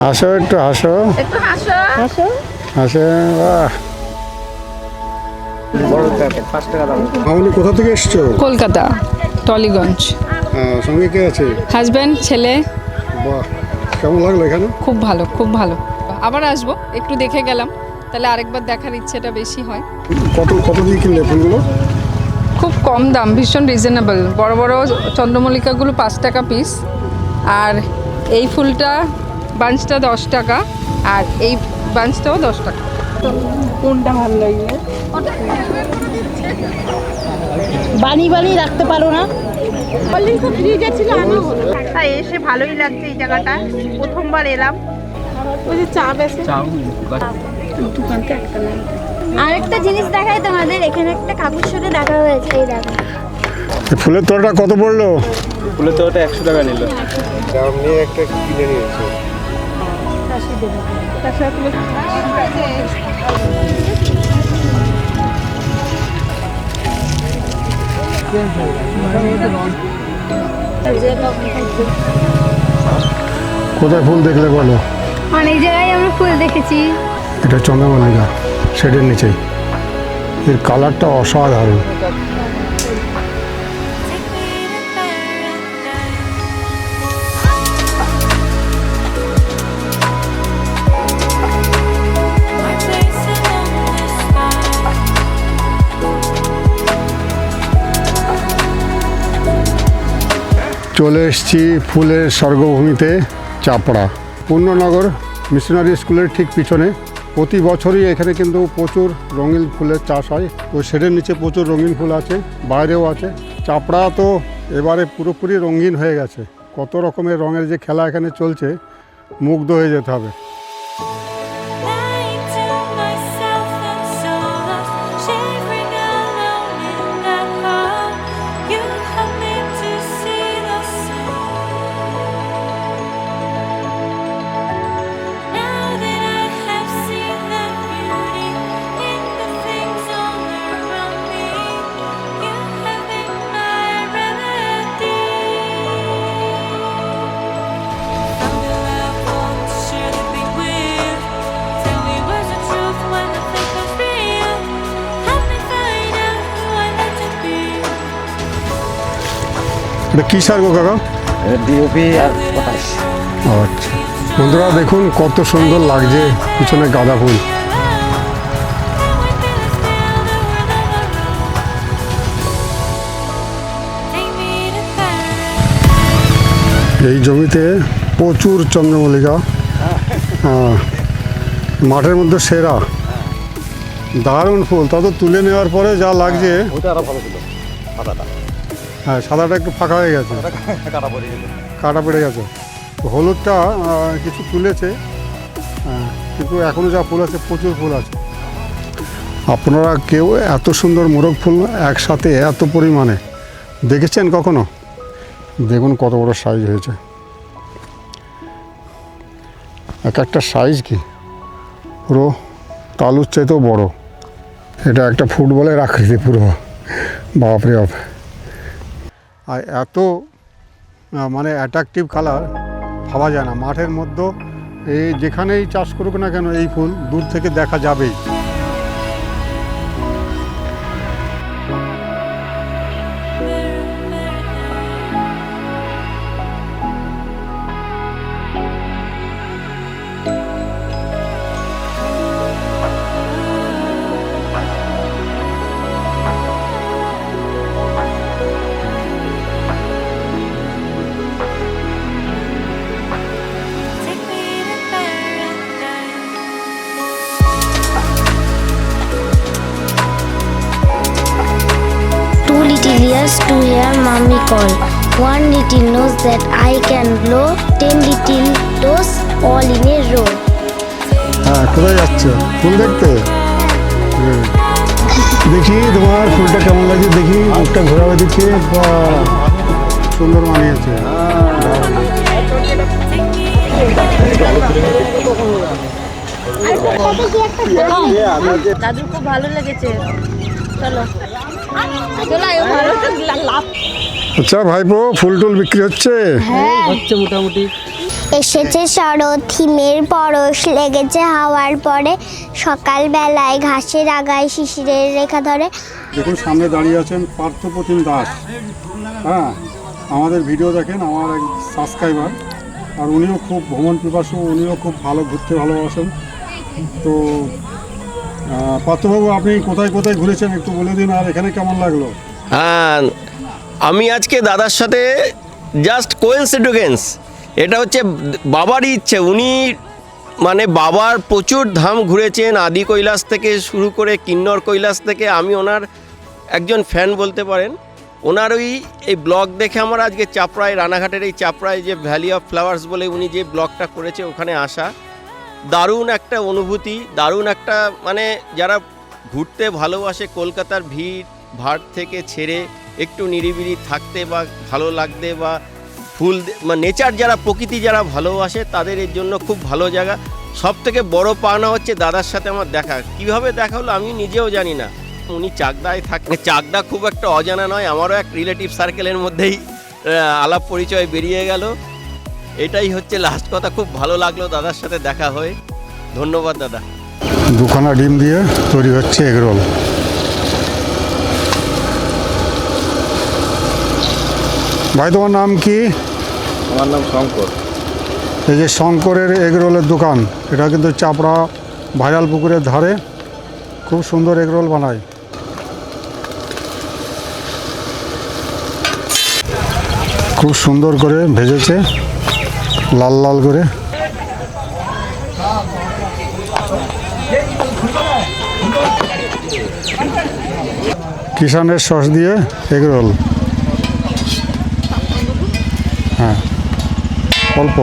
হাসো একটু হাসো। একটু হাসো। হাসো। হাসে বাহ। বড় পাঁচ টাকা দাম মামনি কোথা থেকে এসছো? কলকাতা টলিগঞ্জ। সঙ্গে কে আছে? হাজব্যান্ড ছেলে। বাহ কেমন লাগল এখানে? খুব ভালো খুব ভালো। আবার আসব একটু দেখে গেলাম। তাহলে আরেকবার দেখার ইচ্ছেটা বেশি হয়। কত কত দিয়ে কিনলে ফুলগুলো? খুব কম দাম ভীষণ রিজনেবল বড় বড় চন্দ্রমল্লিকাগুলো পাঁচ টাকা পিস আর এই ফুলটা বাঞ্চটা দশ টাকা আর এই বাঞ্চটাও দশ টাকা। কোনটা ভালো লাগবে বানিয়ে বানিয়ে রাখতে পারো না? কলিং তো ফ্রিজে ছিল আনা। হলো এসে ভালোই লাগছে এই জায়গাটা। প্রথমবার এলাম। ওই যে চা বেসে আরেকটা জিনিস দেখাই তোমাদের এখানে একটা কাকুর সাথে দেখা হয়েছে এই দেখো। ফুলের তোড়াটা কত পড়ল? ফুলের তো ওটা একশো টাকা নিল। আমি একটা কিনে নিয়েছি। কোথায় ফুল দেখলে বলো? অনেক জায়গায় আমরা ফুল দেখেছি। এটা চন্দ্রমল্লিকা শেডের নিচে এর কালারটা অসাধারণ। চলে এসছি ফুলের স্বর্গভূমিতে, চাপড়া। পূর্ণনগর মিশনারি স্কুলের ঠিক পিছনে। প্রতি বছরই এখানে কিন্তু প্রচুর রঙিন ফুলের চাষ হয়। তো শেডের নিচে প্রচুর রঙিন ফুল আছে, বাইরেও আছে। চাপড়া তো এবারে পুরোপুরি রঙিন হয়ে গেছে। কত রকমের রঙের যে খেলা এখানে চলছে, মুগ্ধ হয়ে যেতে হবে। এটা কী সার গো কাকা? ডিওপি আর পটাশ আচ্ছা। বন্ধুরা দেখুন কত সুন্দর লাগছে পিছনে গাঁদা ফুল. এই জমিতে প্রচুর চন্দ্রমল্লিকা। হ্যাঁ, মাঠের মধ্যে সেরা। দারুণ ফুল। তা তো তুলে নেওয়ার পরে যা লাগছে। ওটা আরও ভালো ছিল। হ্যাঁ সাদাটা একটু ফাঁকা হয়ে গেছে। কাটা পড়ে গেল কাটা পড়ে গেছে। হলুদটা কিছু তুলেছে। হ্যাঁ, কিন্তু এখনও যা ফুল আছে প্রচুর ফুল আছে। আপনারা কেউ এত সুন্দর মোরগ ফুল একসাথে এত পরিমাণে দেখেছেন কখনো? দেখুন কত বড় সাইজ হয়েছে। এক একটা সাইজ কি? পুরো তালুর চাইতেও বড়। এটা একটা ফুটবলের আকৃতি পুরো। বাপরে বাপ। আর এত মানে অ্যাট্রাকটিভ কালার ভাবা যায় না। মাঠের মধ্যে এই যেখানেই চাষ করুক না কেন এই ফুল দূর থেকে দেখা যাবেই। Ears to hear mommy call. One little nose that I can blow. Ten little toes all in a row. হ্যাঁ কোথায় যাচ্ছ ফুল দেখতে। দেখি তোমার ফুলটা কেমন লাগছে দেখি মুখটা ঘোরাবে দিচ্ছে বা সুন্দর মানিয়েছে দাদুর খুব ভালো লেগেছে চলো আচ্ছা ভাইপো ফুল টুল বিক্রি হচ্ছে? হচ্ছে মোটামুটি। এসেছে শরৎ হিমের পরশ লেগেছে হাওয়ার পরে। সকালবেলায় ঘাসের আগায় শিশিরের রেখা ধরে। দেখুন সামনে দাঁড়িয়ে আছেন পার্থপ্রতিম দাস। হ্যাঁ আমাদের ভিডিও দেখেন আমার এক সাবস্ক্রাইবার। আর উনিও খুব ভ্রমণ পিপাসু উনিও খুব ভালো ঘুরতে ভালোবাসেন। তো পার্থবাবু, আপনি কোথায় কোথায় ঘুরেছেন একটু বলে দিন, আর এখানে কেমন লাগল? হ্যাঁ আমি আজকে দাদার সাথে জাস্ট কোয়েন্সিডুগেন্স এটা হচ্ছে বাবারই ইচ্ছে, উনি মানে বাবার প্রচুর ধাম ঘুরেছেন, আদি কৈলাস থেকে শুরু করে কিন্নর কৈলাস থেকে, আমি ওনার একজন ফ্যান বলতে পারেন। ওনার ওই, এই ব্লগ দেখে আমার আজকে চাপড়ায়, রানাঘাটের এই চাপড়ায় যে ভ্যালি অফ ফ্লাওয়ার্স বলে উনি যে ব্লগটা করেছে, ওখানে আসা। দারুণ একটা অনুভূতি, দারুণ একটা মানে যারা ঘুরতে ভালোবাসে কলকাতার ভিড়, ভাড় থেকে ছেড়ে একটু নিরিবিলি থাকতে বা ভালো লাগতে বা ফুল মানে নেচার যারা, প্রকৃতি যারা ভালোবাসে তাদের এর জন্য খুব ভালো জায়গা। সব থেকে বড় পাওনা হচ্ছে দাদার সাথে আমার দেখা। কীভাবে দেখা হলো আমি নিজেও জানি না। উনি চাকদায় থাকেন চাকদা খুব একটা অজানা নয়, আমারও এক রিলেটিভ সার্কেলের মধ্যেই আলাপ পরিচয় বেরিয়ে গেল। এটাই হচ্ছে লাস্ট কথা। খুব ভালো লাগল দাদার সাথে দেখা হয়ে। ধন্যবাদ দাদা। দুখানা ডিম দিয়ে তৈরি হচ্ছে এগরোল ভাই তোমার নাম কি? আমার নাম শঙ্কর। এই যে শঙ্করের এগরোলের দোকান এটা কিন্তু চাপড়া ভাইরাল পুকুরের ধারে খুব সুন্দর এগরোল বানায়। খুব সুন্দর করে ভেজেছে। লাল লাল করে। কিষানের সস দিয়ে এগরোল হ্যাঁ অল্প।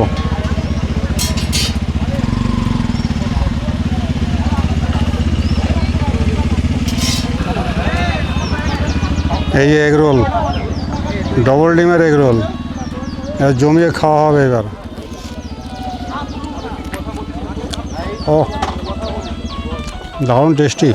এই এগ রোল ডবল ডিমের এগ রোল এবার জমিয়ে খাওয়া হবে এবার। ও দারুণ টেস্টি